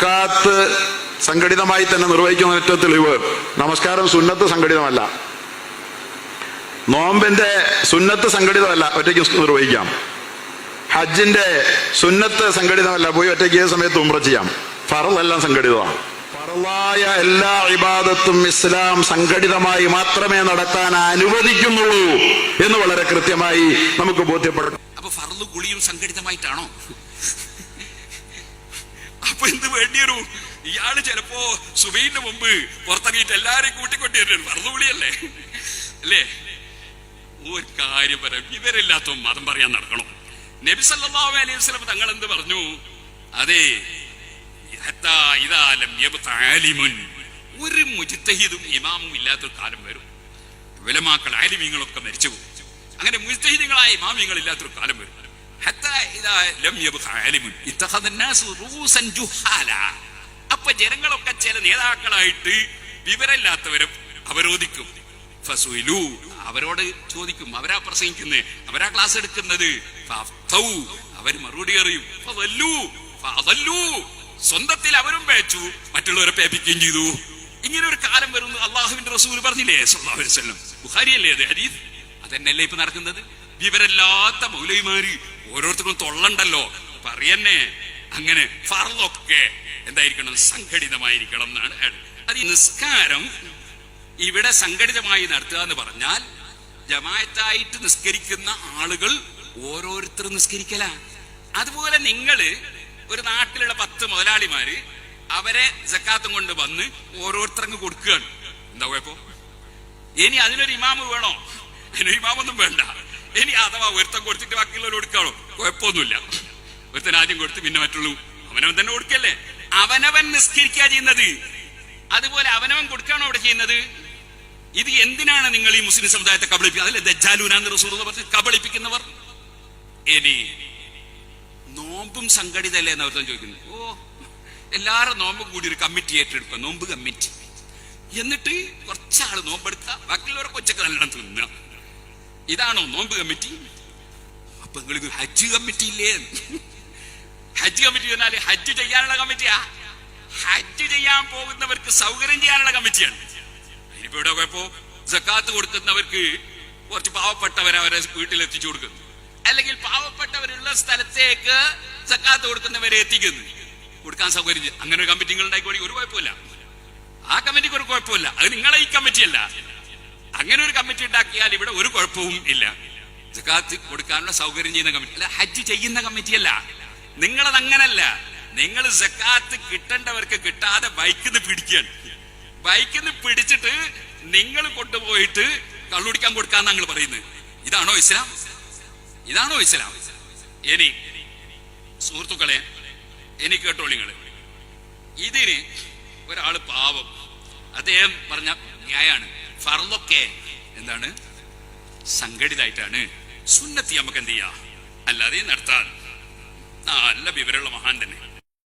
സക്കാത്ത് സംഘടിതമായി തന്നെ നിർവഹിക്കുന്ന ഏറ്റവും തെളിവ്. നമസ്കാരം സുന്നത്ത് സംഘടിതമല്ല. നോമ്പിന്റെ സുന്നത്ത് സംഘടിതമല്ല ഒറ്റയ്ക്ക് നിർവഹിക്കാം. ഹജ്ജിന്റെ സുന്നത്ത് സംഘടിതമല്ല പോയി ഒറ്റയ്ക്ക് ഏത് സമയത്ത് ഉമ്ര ചെയ്യാം. ഫറലെല്ലാം സംഘടിതമാണ്. ഫറലായ എല്ലാ ഇബാദത്തും ഇസ്ലാം സംഘടിതമായി മാത്രമേ നടത്താൻ അനുവദിക്കുന്നുള്ളൂ എന്ന് വളരെ കൃത്യമായി നമുക്ക് ബോധ്യപ്പെടണം. അപ്പൊ ഫർദ് കുളിയും സംഘടിതമായിട്ടാണോ? അപ്പൊ എന്ത് വേണ്ടി വരും ഇയാൾ ചിലപ്പോ സുബൈന്റെ മുമ്പ് പുറത്തിറങ്ങിയിട്ട് എല്ലാരെയും കൂട്ടിക്കൊണ്ടിരുന്നു ഫർദ് കുളിയല്ലേ അല്ലേ? ഒരു കാര്യം പറയാം. ഇവരില്ലാത്ത മതം പറയാൻ നടക്കണം? നബി അലൈഹി തങ്ങൾ എന്ത് പറഞ്ഞു? അതെ ഒരു മുജിത്തഹീദും ഇമാമും ഇല്ലാത്തൊരു കാലം വരും. വിലമാക്കൾ ആലിമീങ്ങളൊക്കെ മരിച്ചു പോകും അങ്ങനെ മുജ്തഹിദുകളായ ഇമാമിങ്ങൾ ഇല്ലാത്തൊരു കാലം വരും. അപ്പൊ ജനങ്ങളൊക്കെ ചില നേതാക്കളായിട്ട് വിവരമില്ലാത്തവരും അവരോധിക്കും. അവരോട് ചോദിക്കും അവരാ പ്രസംഗിക്കുന്നത് അവരാ ക്ലാസ് എടുക്കുന്നത്? അവർ മറുപടി അറിയും സ്വന്തത്തിൽ അവരും പേച്ചു മറ്റുള്ളവരെ പേപ്പിക്കുകയും ചെയ്തു. ഇങ്ങനെ ഒരു കാലം വരുന്നു. അള്ളാഹുവിന്റെ റസൂൽ പറഞ്ഞില്ലേ സല്ലാഹുലം ബുഹാരിയല്ലേ അത്? ഹരീദ് അതന്നെയല്ലേ ഇപ്പൊ നടക്കുന്നത്? വിവരല്ലാത്ത മൗലൈമാര് ഓരോരുത്തർക്കും തൊള്ളണ്ടല്ലോ. പറയന്നെ. അങ്ങനെ ഫർദൊക്കെ എന്തായിരിക്കണം? സംഘടിതമായിരിക്കണം എന്നാണ് അത് നിസ്കാരം ഇവിടെ സംഘടിതമായി നടത്തുക എന്ന് പറഞ്ഞാൽ ജമായത്തായിട്ട് നിസ്കരിക്കുന്ന ആളുകൾ ഓരോരുത്തരും നിസ്കരിക്കല. അതുപോലെ നിങ്ങൾ ഒരു നാട്ടിലുള്ള പത്ത് മുതലാളിമാര് അവരെ ജക്കാത്തും കൊണ്ട് വന്ന് ഓരോരുത്തർക്ക് കൊടുക്കുകയാണ്. എന്താ കുഴപ്പം? ഇനി അതിനൊരു ഇമാമ് വേണോ? അതിനൊരു ഇമാമൊന്നും വേണ്ട. ഇനി അഥവാ ഒരുത്തൻ കൊടുത്തിട്ട് ബാക്കിയുള്ളവർ കൊടുക്കാണോ കുഴപ്പമൊന്നുമില്ല. ഒരുത്തൻ ആദ്യം കൊടുത്ത് പിന്നെ മറ്റുള്ളൂ അവനവൻ തന്നെ കൊടുക്കല്ലേ? അവനവൻ നിസ്കരിക്കുക ചെയ്യുന്നത്. അതുപോലെ അവനവൻ കൊടുക്കാണോ അവിടെ ചെയ്യുന്നത്? ഇത് എന്തിനാണ് നിങ്ങൾ ഈ മുസ്ലിം സമുദായത്തെ കബളിപ്പിക്കുക? അതല്ലേ ദജ്ജാലൂനാന്ന് റസൂൽ പറഞ്ഞ് കബളിപ്പിക്കുന്നവർ. ഇനി നോമ്പും സംഘടിതല്ലേ എന്ന് അവർത്തം ചോദിക്കുന്നു ഓ എല്ലാവരും നോമ്പും കൂടി ഒരു കമ്മിറ്റി ഏറ്റെടുക്കുക. നോമ്പ് കമ്മിറ്റി. എന്നിട്ട് കുറച്ചാൾ നോമ്പെടുക്കുക. ബാക്കിയുള്ളവരെ കൊച്ചൊക്കെ നല്ലോണം തിന്നുക. ഇതാണോ നോമ്പ് കമ്മിറ്റി? അപ്പൊ നിങ്ങൾക്ക് ഹജ്ജ് കമ്മിറ്റി ഇല്ലേ? ഹജ്ജ് കമ്മിറ്റി എന്നാൽ ഹജ്ജ് ചെയ്യാനുള്ള കമ്മിറ്റിയാ. ഹജ്ജ് ചെയ്യാൻ പോകുന്നവർക്ക് സൗകര്യം ചെയ്യാനുള്ള കമ്മിറ്റിയാണ്. ഇനിയിപ്പോ ഇവിടെ പോയപ്പോ ജക്കാത്ത് കൊടുക്കുന്നവർക്ക് കുറച്ച് പാവപ്പെട്ടവരെ അവരെ വീട്ടിൽ എത്തിച്ചു കൊടുക്കുന്നു. അല്ലെങ്കിൽ പാവപ്പെട്ടവരുള്ള സ്ഥലത്തേക്ക് സക്കാത്ത് കൊടുക്കുന്നവരെ എത്തിക്കുന്നു. കൊടുക്കാൻ സൗകര്യം അങ്ങനെ ഒരു കമ്മിറ്റി നിങ്ങൾ ഉണ്ടായിക്കോളി ഒരു കുഴപ്പമില്ല. ആ കമ്മിറ്റിക്ക് ഒരു കുഴപ്പമില്ല. അത് നിങ്ങളെ ഈ കമ്മിറ്റി അല്ല അങ്ങനെ ഒരു കമ്മിറ്റി ഉണ്ടാക്കിയാൽ ഇവിടെ ഒരു കുഴപ്പവും ഇല്ല. ജക്കാത്ത് കൊടുക്കാനുള്ള സൗകര്യം ചെയ്യുന്ന കമ്മിറ്റി അല്ല ഹജ്ജ് ചെയ്യുന്ന കമ്മിറ്റി അല്ല. നിങ്ങളത് അങ്ങനല്ല. നിങ്ങൾ ജക്കാത്ത് കിട്ടേണ്ടവർക്ക് കിട്ടാതെ ബൈക്കിൽ നിന്ന് പിടിക്കുകയാണ്. ബൈക്കിൽ പിടിച്ചിട്ട് നിങ്ങൾ കൊണ്ടുപോയിട്ട് കള്ളുടിക്കാൻ കൊടുക്കാന്ന് ഞങ്ങൾ പറയുന്നത്. ഇതാണോ ഇസ്ലാം? ഇതാണോ ഇസ്ലാം? ഇനി സുഹൃത്തുക്കളെ എനിക്ക് കേട്ടോ നിങ്ങൾ ഇതിന് ഒരാൾ പാവം. അദ്ദേഹം പറഞ്ഞ ന്യായാണ്. ഫർലൊക്കെ എന്താണ്? സംഘടിതായിട്ടാണ്. സുന്നത്തി നമുക്ക് എന്ത് ചെയ്യാ? അല്ലാതെ നടത്താൻ. നല്ല വിവരമുള്ള മഹാൻ തന്നെ.